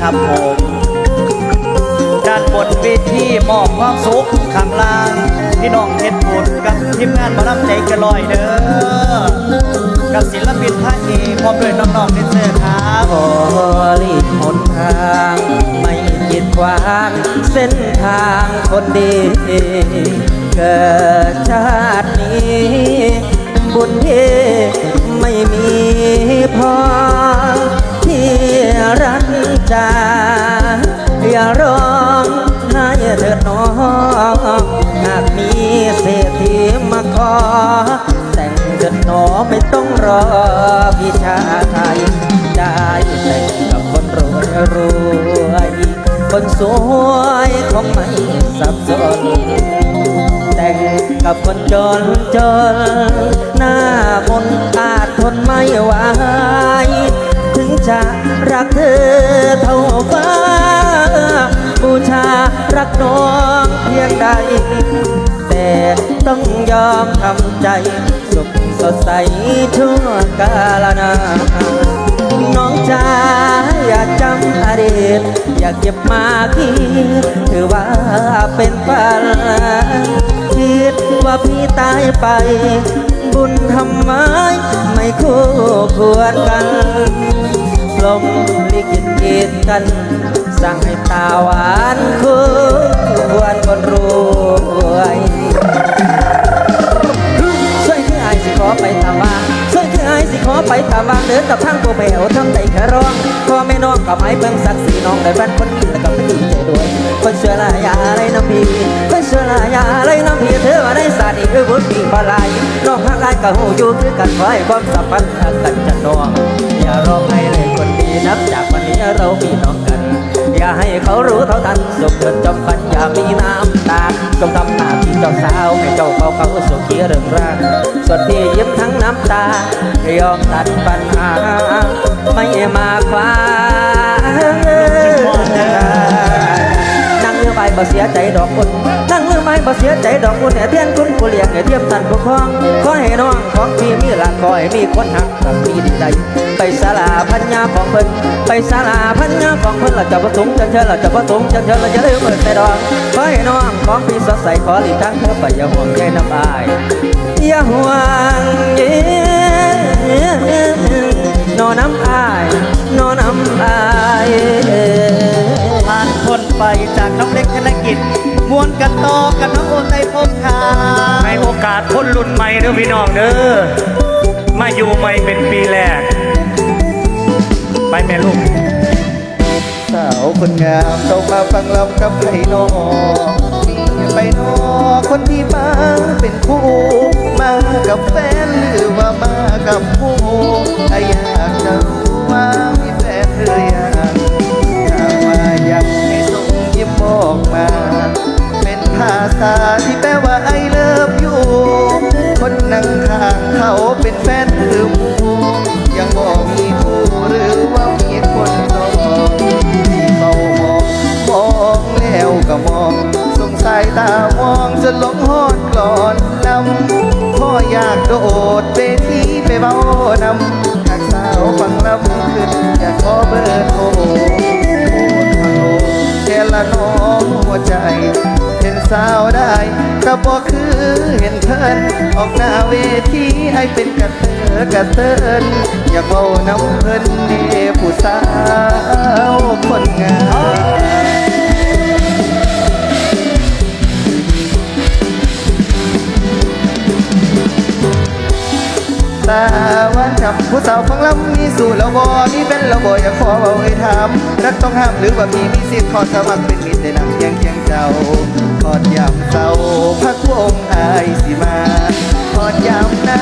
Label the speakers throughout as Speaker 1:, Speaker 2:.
Speaker 1: ครับผม ด้านบนเวทีมอบความสุขข้างล่างพี่น้องเฮ็ดบุญกับทีมงานมารับใจกระลอยเด้อกับศิลปินท่านเอกพร้อมด้วยน้องๆเดนเซอร์ครับ
Speaker 2: ขอหลีกหนทางไม่กีดขวางเส้นทางคนดีเกิดชาตินี้บุญที่ไม่มีพอที่รัก จาอย่าร้องไห้เถิดน้องหากมีเศรษฐีมาขอ แต่งเถิดหนอไม่ต้องรอพี่ชายได้แต่งกับคนรวยรวยคนสวยคงไม่สับสนแต่งกับคนจนจน หน้ามนอาจทนไม่ไหว จะรักเธอเท่าฟ้า บูชารักน้องเพียงใด แต่ต้องยอมทำใจสุขสดใสชั่วกาลนานน้องจ๋าอย่าจำอดีตอย่าเก็บมาคิดถือว่าเป็นฝันคิดว่าพี่ตายไป บุญทำไมไม่คู่ควรกัน ลมลิขิตกีดกัน สั่งให้ตาหวานคู่ควรคนรวยช่วยคือไอายสิขอไปตามวางช่วยคือไอายสิขอไปตามวางเดินกับทางโบแบวทำใจแค่ร้องพ่อแม่น้องกับไม้เบิ่งสักสีน้องได้แฟนคนดีแล้วก็ไม่ดีใจด้วย คนเชื่อลายาอะไรน้ำพีคนเชื่อลายาอะไรน้ำพีเธอว่าได้สาดีคือบุญปีบาลายน้องหักลายกับหูอยู่คือกันไว้ความสัมพันธ์หักกันจะน้อง อย่าร้องให้เลยคนดีนับจากวันนี้เราพี่น้องกัน อย่าให้เขารู้เท่าทันสุขจนจำฟันอย่ามีน้ำตาจงทำหน้าที่เจ้าสาวให้เจ้าเขาเขาสุขีเรื่องร่างส่วนพี่ยิ้มทั้งน้ำตายอมตัดปัญหา ไม่มาคว้านั่งเรือใบบ่เสียใจดอกคุณนั่ งเรือใบบ่เสียใจดอกคุณเนี่เทียนคุณผู้เลี้ยงเนี่เทียมตันผู้คองขอให้น้องของพี่มีหลักคอยมีคนหักกับพี่ดีใจ ไปสลาพัญญาของเพิ่นไปสลาพัญญาของเพิ่นเราจะประสงค์จันเชิญเราจะประสงค์จันเชิญเราจะลืมเปิดแต่ดอกขอให้น้องของพี่สดใสขอหลีกทางเธอไปอย่าห่วงใจน้ำอายอย่าห่วงเย็นนอนน้ำอายนอนน้ำอาย
Speaker 1: ไปจากน้องเล็กธนกิจมวนกันต่อกับน้องโอไตพงคา
Speaker 3: ในโอกาสคนรุ่นใหม่เด้อพี่น้องเด้อมาอยู่ใหม่เป็นปีแรก ไปแม่ลูก
Speaker 1: สาวคนงามต้องมาฟังลำกับไผ่นอมีไปนอคนที่มาเป็นคู่มากับแฟนหรือว่ามากับผู้ไออยากจะรู้ว่ามีแฟนหรือยัง อกมา เป็นภาษาที่แปลว่าไอเลิฟอยู่ คนนั่งข้างเขาเป็นแฟนหรือมูยังบอกมีคู่หรือว่ามีคนรอที่เฝ้ามองมองแล้วก็มอง สงสัยตามองจนหลงหอนกลอนนำพ่ออยากโดดเวทีไปเบ้านำหากสาวฟังลำขึ้นอยากขอเบอร์โทร ใจ เห็นสาวได้แต่บอกคือเห็นเพิ่นออกหน้าเวทีให้เป็นกระเตอกระเตินอยากเว้าน้ำเพิ่นเด้ผู้สาวคนงามตาวันจำผู้สาวฟังลำมีสู่ล้วบอมีเป็นล้วบออยากขอเอาให้ถามรักต้องห้ามหรือว่ามีมีสิทธิ์ขอสมัครเป็นมิตรได้นั่งยงเคียง เจ้าทอดยามเศร้าพักวงอายสิมาทอดยามนา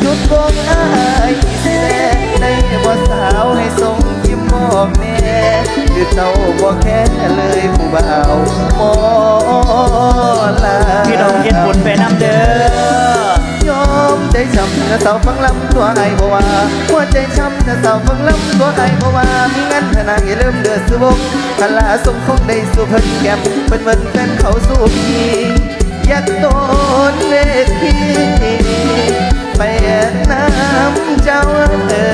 Speaker 1: หยุดวงอายสิแลในบ่สาวให้ทรงยิ้มบอกแน่หรือเจ้าบ่แค่เลยผู้บ่าวมอลา
Speaker 3: พี่น้องเฮ็ดบุญไปน้ำเด้อ
Speaker 1: ช้ำถ้าสาวฟังลำตัวไอ้บ่ว่าหัวใจช้ำถ้าสาวฟังลำตัวไอ้บ่ว่ามีงั้นเถอะนะอย่าลืมเดือดสุบกคันลาสมคงได้สู่เพิ่นแก้มเพิ่นเหมือนแฟนเขาสู่พี่อยากโดนเวทีไปน้ำเจ้าเอ่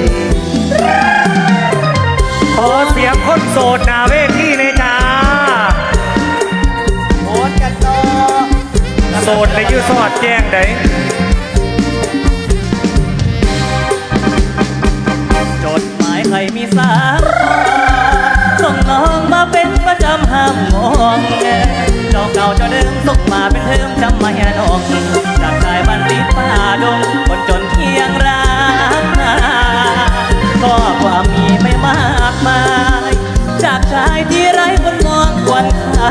Speaker 1: ย
Speaker 3: จุ่ นในยืดสอดแจ้งได้จดหมายใครมีสาส่งน้องมาเป็นประจำห้ามมองแงจอเก่าจอเดิมส่งมาเป็นเทิมจำมาแห่นองจากชายบัานสีป่าดงคนจนเที่ยงรากก็ความมีไม่มากมาย จากชายที่ไร้คนมองควรค่า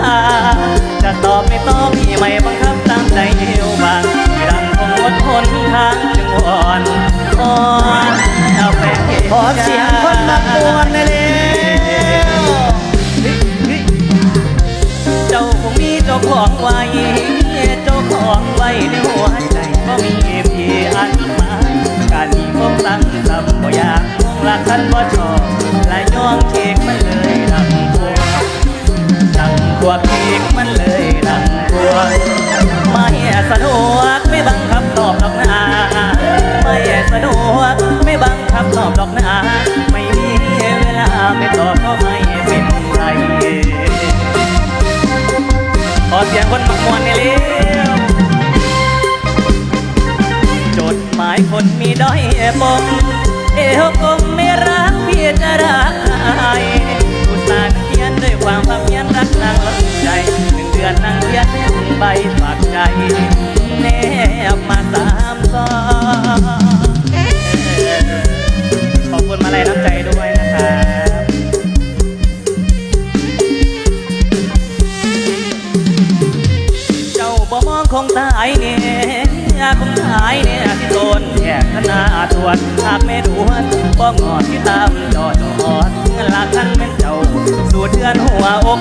Speaker 3: จะตอบไม่ตอบมีไม่บังคับ ใจเดียวบางดังคงอดทนทางจึงอ่อนอ่อนเอาแฟน
Speaker 1: ขอเสียงคนมา
Speaker 3: กบวนเด้แล้วเจ้าคงมีเจ้าของไว้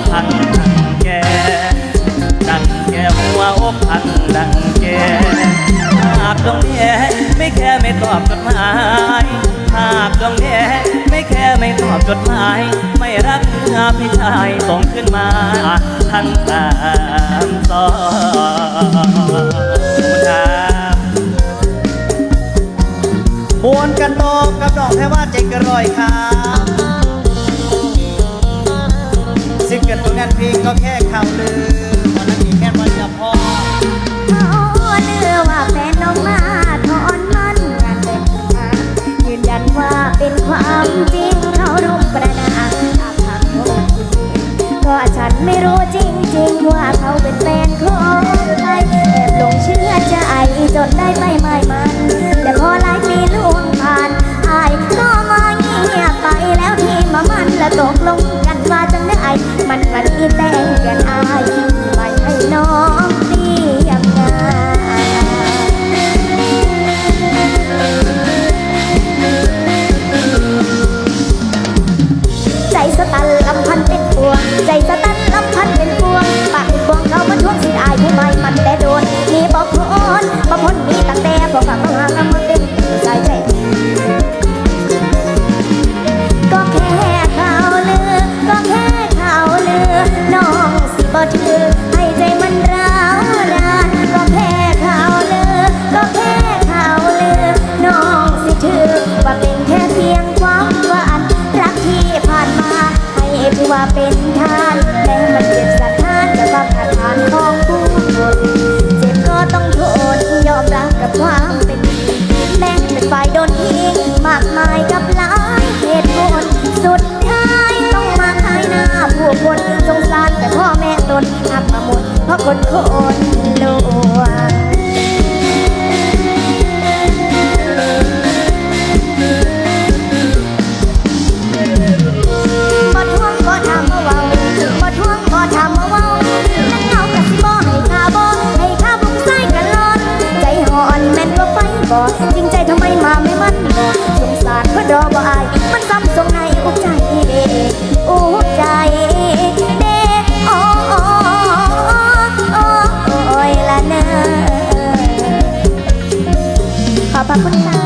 Speaker 3: พันดังแกดังแกหัวอกพันดังแกหากตรงนี้ไม่แค่ไม่ตอบจดหมายหากตรงนี้ไม่แค่ไม่ตอบจดหมาย ไม่รักเมื่อพี่ชายส่งขึ้นมาทั้งสามสองครับ
Speaker 1: มวนกันโตกับดอกแพรว่าเจ๊กร่อยค่ะ
Speaker 4: กันผลงานเพลงก็แค่ข่าวลือ บ่จริงใจทำไมมาไม่มั่นบ่สงสารก็ดอบ่อาย มันซ้ำทรงในอกใจอกใจเด้โอ้โอ้โอ้โอ้ละเนอขอบพระคุณค่ะ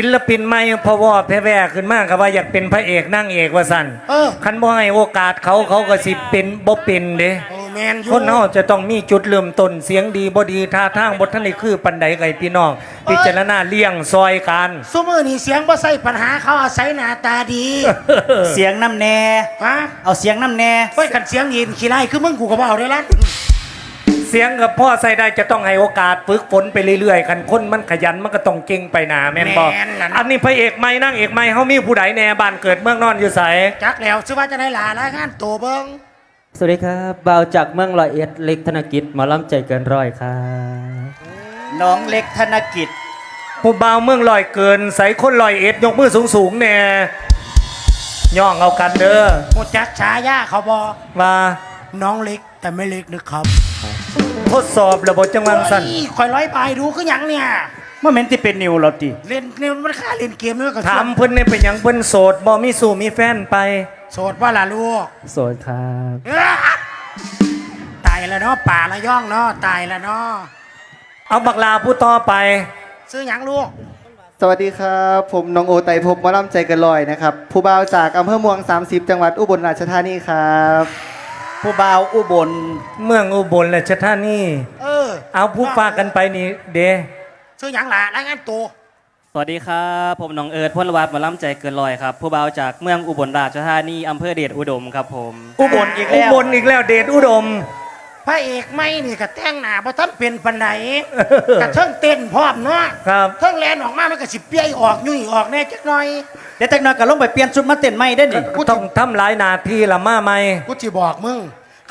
Speaker 5: ศิลปินใหม่พอวอแพ้แวขึ้นมากครับว่าอยากเป็นพระเอกนั่งเอกว่าสัน
Speaker 6: เออ
Speaker 5: คันบ่ให้โอกาสเขาเขาก็สิเป็นบ่เป็นเด้
Speaker 6: โอ้แมนอยู่
Speaker 5: คนเฮาจะต้องมีจุดเริ่มต้นเสียงดีบ่ดีท่าทางบ่ทันได้คือปันใดไก่พี่น้อง พิจารณาเลี้ยงซอยกัน
Speaker 6: ซุมือนี่เสียงบ่ใส่ปัญหาเขาอาศัยหน้าตาดี
Speaker 2: เสียงน้ำแน่
Speaker 6: ฮะ
Speaker 2: เอาเสียงน้ำแน่
Speaker 6: เฮ้ยกันเสียงยินขี้ไล่คือมึงกูก็บ่เอาได้ละ
Speaker 5: เสียงกับพ่อใส่ได้จะต้องให้โอกาสฝึกฝนไปเรื่อยๆคันคนมันขยันมันก็ต้องเก่งไปหนาแม่นบ่
Speaker 6: แม่นล่ะ
Speaker 5: อันนี้พระเอกใหม่นั่งเอกใหม่เฮามีผู้ใดแน่บ้านเกิดเมืองนอนอยู่ไส
Speaker 6: จักแล้วชื่อว่าจะได้หลารายงานตัวเบิ่ง
Speaker 2: สวัสดีครับบ่าวจากเมืองร้อยเอ็ดเล็กธนกิจหมอลำใจเกินร้อยครับ
Speaker 7: น้องเล็กธนกิจ
Speaker 5: ผู้บ่าวเมืองลอยเกินใส่คนลอยเอ็ดยกมือสูงๆแน่ย่องเอากันเด้อ
Speaker 6: กูจักฉายาเขาบ่
Speaker 5: มา
Speaker 6: น้องเล็กแต่ไม่เล็กนะครับ
Speaker 5: ทดสอบระบบจังหวังสั่น
Speaker 6: โอ้ยคอยร้อยไปดูคือหยังเนี่ย
Speaker 7: เมื่อเมนที่เป็นนิวเราติ
Speaker 6: เล่นเล่นมันค่าเล่นเกมด้วยกับ
Speaker 5: ถามเพิ่นเนี่ยเป็นหยังเพิ่นโสดบ่มีสู่มีแฟนไป
Speaker 6: โสดว่าล่ะลูก
Speaker 2: โสดครับ
Speaker 6: เอ้อตายแล้วเนาะป่าละย่องเนาะตายแล้วเนาะ
Speaker 5: เอาบักลาผู้ต่อไป
Speaker 6: ซื้อหยังลูก
Speaker 1: สวัสดีครับ ผมน้องโอไตรภพหมอลำใจเกันลอยนะครับ ผู้บ่าวจากอำเภอเมือง 30 จังหวัดอุบลราชธานีครับ
Speaker 7: ผู้บ่าวอุบล
Speaker 5: เมืองอุบลราชธานี
Speaker 6: เออ
Speaker 5: เอาผู้ฝากกันไปนี่เด้
Speaker 6: ซื้อหยังล่ะรายงานตัว
Speaker 3: สวัสดีครับ ผมน้องเอิร์ธพลวัฒน์หมาล่ำใจเกินลอยครับ ผู้บ่าวจากเมืองอุบลราชธานีอำเภอเดชอุดมครับผม
Speaker 7: อุบลอีก
Speaker 5: อุ
Speaker 7: แล้ว
Speaker 5: บลอีกแล้วเดชอุดม
Speaker 6: พระเอกไม่นี่ก็แต่งหน้าเพราะท่านเป็นปันไหนกระเทิงเต้นพร้อมเนาะ
Speaker 5: ครับ
Speaker 6: เทิงแลนออกมามันก็สิเปียออกยุ่ยออกแน่จักหน่อย
Speaker 7: เดี๋ยวแต่งน้อยก็ลงไปเปลี่ยนชุดมาเต้นใหม่ได้ดิ
Speaker 5: กูต้องทำหลายหนาที่ละมาไหม
Speaker 6: กูจะบอกมึง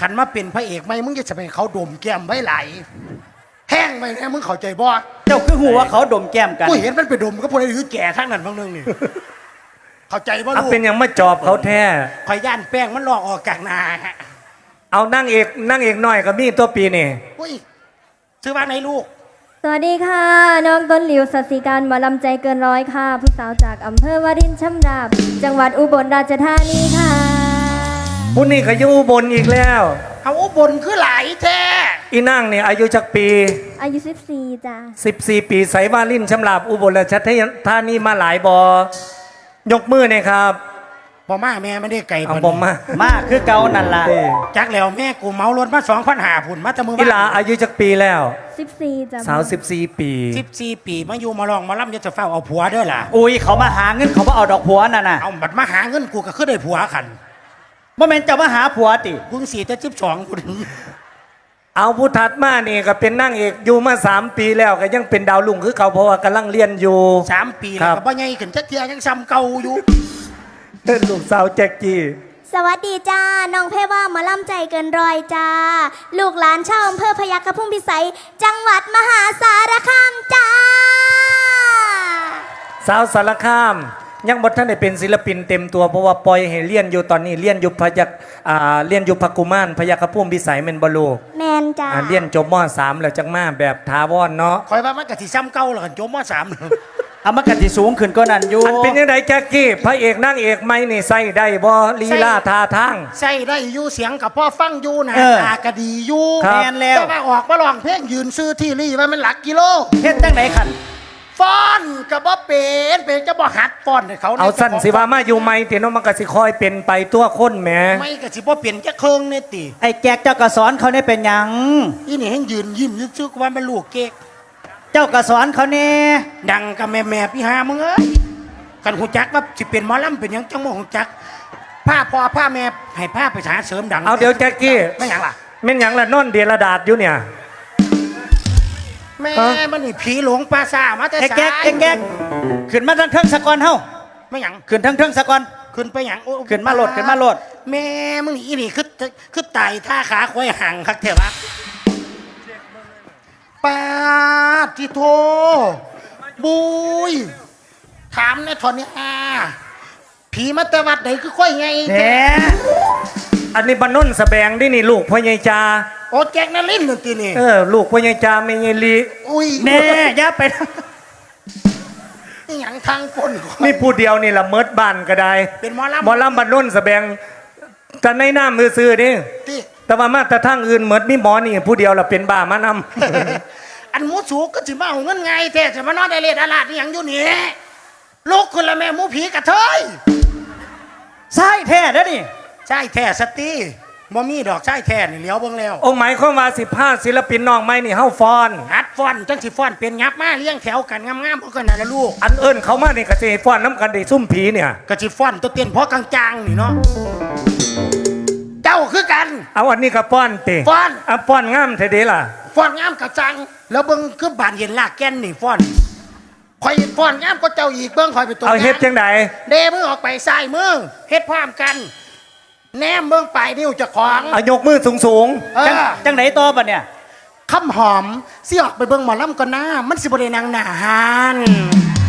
Speaker 6: ขันมาเป็นพระเอกไม่มึงจะไปเขาดมแก้มไว้ไหลายแห้งไปแน่มึงเข้าใจบ่
Speaker 7: เจ้าคือหูว่าเขาดมแก้มกัน
Speaker 6: กูเห็นมันไปดมก็พวกนี้คือแก่ทั้งนั้นบางเรื่องนี่เข้าใจบ่
Speaker 5: เอา
Speaker 6: ลูก
Speaker 5: เป็นหยังมาจอบเขาแท้
Speaker 6: คอยย่านแป้งมันลอกออกจากหนาฮะ
Speaker 5: เอานั่งเอกนั่งเอกหน่อยก็มีตัวปีนี่
Speaker 6: อุ้ยซื้อมาไหนลูก
Speaker 4: สวัสดีค่ะ น้องต้นหลิวสัสิการหมอลำใจเกินร้อยค่ะ ผู้สาวจากอำเภอวารินชำราบ จังหวัดอุบลราชธานีค่ะ
Speaker 5: ผู้นี่ก็อยู่อุบลอีกแล้ว
Speaker 6: เอาอุบลคือหลายแท้
Speaker 5: อีนั่งเนี่ยอายุจักปี
Speaker 4: อายุ 14จ้ะ
Speaker 5: 14 ปีใสวาลินชำลาบอุบลราชธานีมาหลายบอยกมือเนี่ยครับ
Speaker 6: พ่อมาแม่ไม่ได้ไก่
Speaker 5: เอา
Speaker 6: พิ่น
Speaker 5: ผมมา
Speaker 7: มาคือเก่านั่นล่ะ
Speaker 5: เอ้ย
Speaker 6: จักแล้วแม่กูเมารถมาสองพันหาผุนมาแต่มือ
Speaker 5: อีหลาอายุจักปีแล้ว
Speaker 4: 14จ้ะ
Speaker 5: สาว14ปี
Speaker 6: สิบสี่ปีมาอยู่มาลองมาล่ำจะจะเฝ้าเอาผัวเด้อล่ะ
Speaker 7: อุ้ยเขามาหาเงินเขามาเอาดอกผัวนั่นน่ะ
Speaker 6: เอาบัตรมาหาเงินกูก็คือได้ผัวขัน
Speaker 7: เมื่อเมนจะมาหาผัวติ
Speaker 6: กูสี่แต่สิบสองกู
Speaker 5: เอาผู้ถัดมานี่ก็เป็นนั่งเอกอยู่มา3ปีแล้วก็ยังเป็นดาวลุ่งคือเขาเพราะว่ากำลังเรียนอยู่
Speaker 6: สามปี
Speaker 5: ครั
Speaker 6: แล้ว
Speaker 5: บ
Speaker 6: ก็บ่ใหญ่ขึ้นจักเทียยังซ้ำเก่าอยู่
Speaker 5: ลูกสาวแจ็กกี้
Speaker 4: สวัสดีจ้า น้องเพว่าหมอลำใจเกินร้อยจ้า ลูกหลานชาวอำเภอพยัคฆพุ่งพิสัย จังหวัดมหาสารคามจ้า
Speaker 5: สาวสารคาม ยังบ่ทันได้เป็นศิลปินเต็มตัวเพราะว่าปล่อยให้เรียนอยู่ตอนนี้เรียนอยู่พยักอ่าเรียนอยู่พักกุมารพยัคฆภูมิพิสัยเมนบลูก
Speaker 4: แมนจ้า
Speaker 5: อ่าเรียนจบม .3 แล้วจังมาแบบทาวอนเนาะ
Speaker 6: คอยว่ามันก็สิซ้ำเก่าแล้วกันจมมสาม
Speaker 7: เอามากันที่สูงขึ้นก็นั่นอยู่
Speaker 5: อันเป็นยังไงแจ็กกี้พระเอกนางเอกไม่นี่ใส่ได้บ่ลีลาท่าทาง
Speaker 6: ใส่ได้อยู่เสียงกับพ่อฟังอยู่หนะ
Speaker 7: เออ
Speaker 6: ตากะดีอยู่
Speaker 5: ครับ
Speaker 7: แมนแล้ว
Speaker 6: แต่ว่าออกมาลองเพลงยืนซื้อที่รี่ว่ามันหลักกิโล
Speaker 7: เฮ็ดจังไหนขัน
Speaker 6: ฟ้อนกับบ่เป็นเป็นจะบ่หัดฟ้อนให้เขา
Speaker 5: เอาสั้นสิว่ามาอยู่ไม่เตียนมันก็สิคอยเป็นไปตัวคนแหม
Speaker 6: ไม่ก็สิบ่เป็นจักเคิงเนี่ยติ
Speaker 7: ไอ้แจกเจ้ากระสอนเขาเนี่ยเป็นหยัง
Speaker 6: อีนี่ให้ยืนยิ้มซึกๆว่ามันลูกเก๊ก
Speaker 7: เจ้ากระสอนเขาเนี่ย
Speaker 6: ดังกับแม่แม่ๆพี่หามึงเอ้ยกันหูจักว่าสิเป็นหมอลำเป็นหยังจังบ่หูจักผ้าพ่อผ้าแม่ให้ผ้าไปหาเสริมดัง
Speaker 5: เอาเดี๋ยวแจ็กกี้
Speaker 6: ไม่หยังล่ะ
Speaker 5: แม่นหยังล่ะนอนเดียระดาษอยู่เนี่ย
Speaker 6: แม่
Speaker 5: ฮะ
Speaker 6: มันนี่ผีหลงปลาซ่ามาแต่
Speaker 7: ไอ้
Speaker 6: สา
Speaker 7: แก๊กไอ้
Speaker 6: ย
Speaker 7: แก๊กขึ้นมาทั้งเทิงสะกอนเฮา
Speaker 6: ไม่หยัง
Speaker 7: ขึ้นทั้งเทิงสะกอน
Speaker 6: ขึ้นไปหยังโอ้
Speaker 7: ขึ้นมาโลดขึ้นมาโลด
Speaker 6: แม่มึงอีนี่คือคือไต่ท่าขาควายห่างคักเถอะวะ ปาดที่โทบุยถามในทอนเนี่ยอาผีมาแต่วัดไหนคือค่อยไง
Speaker 7: แหน่
Speaker 5: อันนี้บรรนุนสแบงนี่นี่ลูกพ่อใหญ่จา
Speaker 6: โอ้แจ็คนั่นลิ้นหนึ่งทีนี่
Speaker 5: เออลูกพ่อใหญ่จาไม่ใหญ่ลี
Speaker 6: อุ้ย
Speaker 7: แน่อย่าไป
Speaker 6: นี่หยังทางคน
Speaker 5: มีผู้เดียวนี่ละเมิดบ้านก็ได้
Speaker 6: เป็นหมอลำ
Speaker 5: หมอลำบรรนุนสแบงกันในน้ำมือซื้อๆนี่
Speaker 6: ที่
Speaker 5: แต่ว่ามาแต่ทางอื่นเหมือนมีหมอนี่ผู้เดียวละเป็นบ้ามานำ
Speaker 6: อันหมูสูก็สิมาเอาเงินไงแท้จะมานอนได้เลดอาลาดนี่หยังอยู่นี่ลูกคนละแม่หมูผีกระเทย
Speaker 7: ใช่แท้เด้อนี่
Speaker 6: ใช่แท้สตีบ่มีดอกใช่แท้นี่เหลียวเบิ่งแล้ว
Speaker 5: องค์หมายความว่าสิบห้าศิลปินน้องไม้นี่เฮาฟอน
Speaker 6: หัดฟ้อนจังสิฟ้อนเป็นยับมาเลี้ยงแถวกันงามๆเอากันน่ะละลูก
Speaker 5: อันเอิญเขามานี่ก็สิให้ฟอนน้ำกันได้ซุ่มผีเนี่ย
Speaker 6: ก็สิฟ้อนตัวเตียนเพราะกลางๆนี่เนาะเจ้า คือกัน
Speaker 5: เอาอันนี้ก็ป้อนติ
Speaker 6: ฟ้อน
Speaker 5: อะป้อนงามเทเดล่ะ
Speaker 6: ฟ้อนงามกะจัง แล้วเบิ่งคือบานเย็นลากแก่นนี่ฟ้อนคอยฟ้อนงามก็เจ้าอีกเบิ่งคอยไปตัว
Speaker 5: เอาเฮ็ดจังได
Speaker 6: เดมือออกไปซ้ายมือเฮ็ดพร้อมกัน แนมเบิ่งปลายนิ้วเจะของ
Speaker 5: เอายกมือสูงสูง
Speaker 6: เอ
Speaker 7: จัง
Speaker 6: อ
Speaker 7: จังไหนต่อบัดเนี่ย
Speaker 6: คำหอมสิออกไปเบิ่งหมอลำก่อนนะมันสิบ่ได้นางหนาหาน
Speaker 5: ๆ